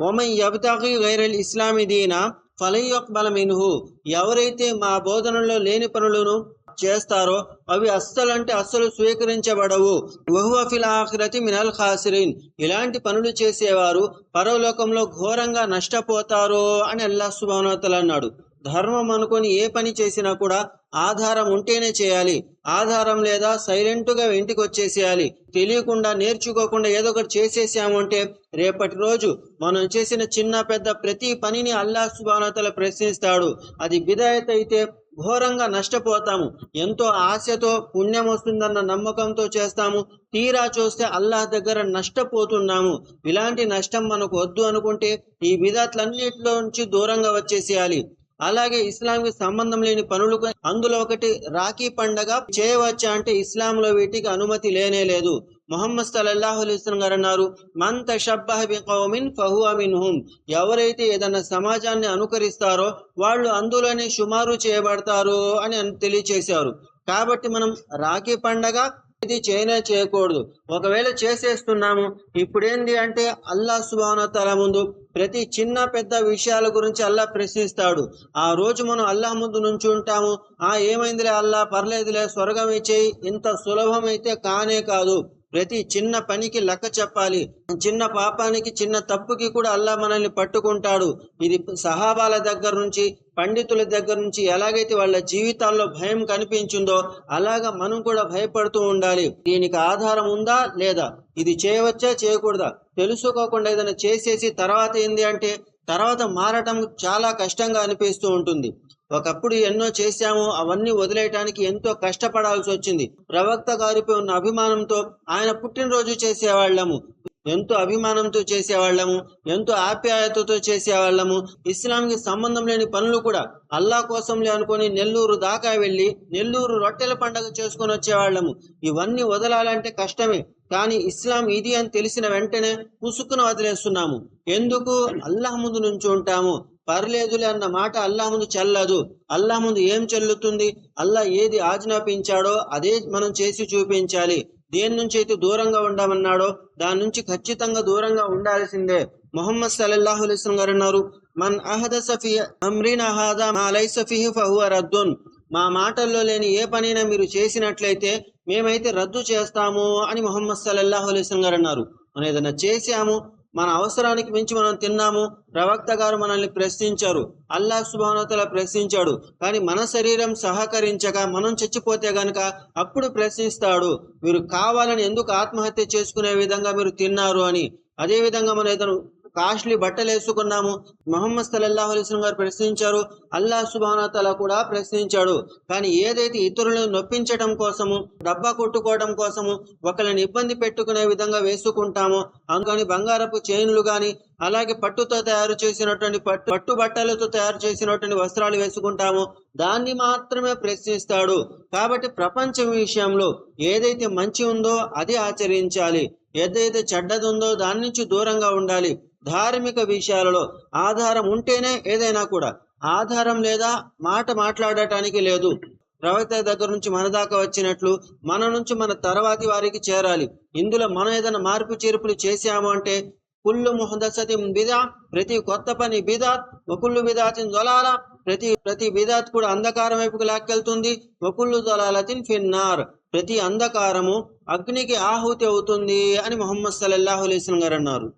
Oman యబ్తగి గైరల్ ఇస్లామి దీనా ఫలయక్బల మిన్హు ఎవరైతే మా బోధనలో లేని పనులను చేస్తారో అవి అస్సలు అంటే అస్సలు స్వీకరించబడవు. వహువఫిల్ ఆఖిరతి మినల్ ఖాసిరిన్. ఇలాంటి పనులు చేసేవారు పరలోకంలో ఘోరంగా నష్టపోతారు అని అల్లా సుబానోతలు అన్నాడు. ధర్మం అనుకొని ఏ పని చేసినా కూడా ఆధారం ఉంటేనే చేయాలి. ఆధారం లేదా సైలెంట్గా ఇంటికి వచ్చేసేయాలి తెలియకుండా నేర్చుకోకుండా ఏదో ఒకటి చేసేసాము అంటే రేపటి రోజు మనం చేసిన చిన్న పెద్ద ప్రతి పనిని అల్లాహ్ సుభానతల ప్రశ్నిస్తాడు. అది బిదాయత్ అయితే ఘోరంగా నష్టపోతాము. ఎంతో ఆశతో పుణ్యం వస్తుందన్న నమ్మకంతో చేస్తాము. తీరా చూస్తే అల్లాహ్ దగ్గర నష్టపోతున్నాము. ఇలాంటి నష్టం మనకు వద్దు అనుకుంటే ఈ విధాట్లన్నిటిలో నుంచి దూరంగా వచ్చేసేయాలి. అలాగే ఇస్లాంకి సంబంధం లేని పనులు అందులో ఒకటి రాఖీ పండగ. చేయవచ్చా అంటే ఇస్లాంలో వీటికి అనుమతి లేనే లేదు. మొహమ్మద్ సల్లల్లాహు అలైహి గారు అన్నారు మన్ తషబ్బహ బికౌమిన్ ఫహువ మిన్హుం. ఎవరైతే ఏదైనా సమాజాన్ని అనుకరిస్తారో వాళ్ళు అందులోనే షుమారు చేయబడతారు అని తెలియచేశారు. కాబట్టి మనం రాఖీ పండగ ఇది చేయనే చేయకూడదు. ఒకవేళ చేసేస్తున్నాము ఇప్పుడేంది అంటే అల్లా సుబాన తల ముందు ప్రతి చిన్న పెద్ద విషయాల గురించి అల్లా ప్రశ్నిస్తాడు. ఆ రోజు మనం అల్లా ముందు నుంచి ఉంటాము. ఆ ఏమైందిలే అల్లా పర్లేదులే స్వర్గం ఇచ్చేయి ఇంత సులభమైతే కానే కాదు. ప్రతి చిన్న పనికి లెక్క చెప్పాలి. చిన్న పాపానికి చిన్న తప్పుకి కూడా అల్లా మనల్ని పట్టుకుంటాడు. ఇది సహాబాల దగ్గర నుంచి పండితుల దగ్గర నుంచి ఎలాగైతే వాళ్ళ జీవితాల్లో భయం కనిపించిందో అలాగా మనం కూడా భయపడుతూ ఉండాలి. దీనికి ఆధారం ఉందా లేదా? ఇది చేయవచ్చా? చేయకూడదా? తెలుసుకోకుండా ఏదైనా చేసేసి తర్వాత ఏంది అంటే తర్వాత మారటం చాలా కష్టంగా అనిపిస్తూ ఉంటుంది. ఒకప్పుడు ఎన్నో చేశాము అవన్నీ వదిలేయటానికి ఎంతో కష్టపడాల్సి వచ్చింది. ప్రవక్త గారిపై ఉన్న అభిమానంతో ఆయన పుట్టినరోజు చేసేవాళ్ళము. ఎంతో అభిమానంతో చేసేవాళ్ళము. ఎంతో ఆప్యాయతతో చేసేవాళ్ళము. ఇస్లాంకి సంబంధం లేని పనులు కూడా అల్లా కోసంలే అనుకొని నెల్లూరు దాకా వెళ్ళి నెల్లూరు రొట్టెల పండగ చేసుకొని వచ్చేవాళ్ళము. ఇవన్నీ వదలాలంటే కష్టమే. కానీ ఇస్లాం ఇది అని తెలిసిన వెంటనే పుసుకును వదిలేస్తున్నాము. ఎందుకు? అల్లాహ్ ముందు నుంచి ఉంటాము. పర్లేదులే అన్న మాట అల్లా ముందు చల్లదు. అల్లా ముందు ఏం చెల్లుతుంది? అల్లా ఏది ఆజ్ఞాపించాడో అదే మనం చేసి చూపించాలి. దేని నుంచి అయితే దూరంగా ఉండమన్నాడో దాని నుంచి ఖచ్చితంగా దూరంగా ఉండాల్సిందే. మొహమ్మద్ సల్లల్లాహు గారు అన్నారు మన్ అహద సఫీ అమ్రీన్ హాదా మా లైస ఫీహి ఫహువ రద్దున్. మా మాటల్లో లేని ఏ పనైనా మీరు చేసినట్లయితే మేమైతే రద్దు చేస్తాము అని మొహమ్మద్ సల్లల్లాహు అలైహి గారు అన్నారు. మనం ఏదైనా చేశాము మన అవసరానికి మించి మనం తిన్నాము. ప్రవక్త గారు మనల్ని ప్రశ్నించారు. అల్లాహ్ సుబానతల ప్రశ్నించాడు. కానీ మన శరీరం సహకరించక మనం చచ్చిపోతే గనక అప్పుడు ప్రశ్నిస్తాడు. మీరు కావాలని ఎందుకు ఆత్మహత్య చేసుకునే విధంగా మీరు తిన్నారు అని. అదే విధంగా మనం ఏదైనా కాస్ట్లీ బట్టలు వేసుకున్నాము. మొహమ్మద్ సల్లల్లాహు అలైహి గారు ప్రశ్నించారు. అల్లా సుబానతల కూడా ప్రశ్నించాడు. కానీ ఏదైతే ఇతరులను నొప్పించడం కోసము డబ్బా కొట్టుకోవడం కోసము ఒకరిని ఇబ్బంది పెట్టుకునే విధంగా వేసుకుంటామో అందుకని బంగారపు చైన్లు కానీ అలాగే పట్టుతో తయారు చేసినటువంటి పట్టు పట్టు బట్టలతో తయారు చేసినటువంటి వస్త్రాలు వేసుకుంటాము దాన్ని మాత్రమే ప్రశ్నిస్తాడు. కాబట్టి ప్రపంచం విషయంలో ఏదైతే మంచి ఉందో అది ఆచరించాలి. ఏదైతే చెడ్డదుందో దాని నుంచి దూరంగా ఉండాలి. ధార్మిక విషయాలలో ఆధారం ఉంటేనే ఏదైనా కూడా. ఆధారం లేదా మాట మాట్లాడటానికి లేదు. ప్రవక్త దగ్గర నుంచి మన దాకా వచ్చినట్లు మన నుంచి మన తర్వాతి వారికి చేరాలి. ఇందులో మనం ఏదైనా మార్పు చేర్పులు చేశాము అంటే కుల్లు ముహదసతి బిదా ప్రతి కొత్త పని బిదాత్ వకుల్లు బిదాతిన్ దొలాల ప్రతి ప్రతి బిదాత్ కూడా అంధకారం వైపుకు లాక్కెళ్తుంది వకుల్లు దొలాలతిన్ ఫిన్నార్ ప్రతి అంధకారము అగ్నికి ఆహుతి అవుతుంది అని మొహమ్మద్ సల్లల్లాహు గారు అన్నారు.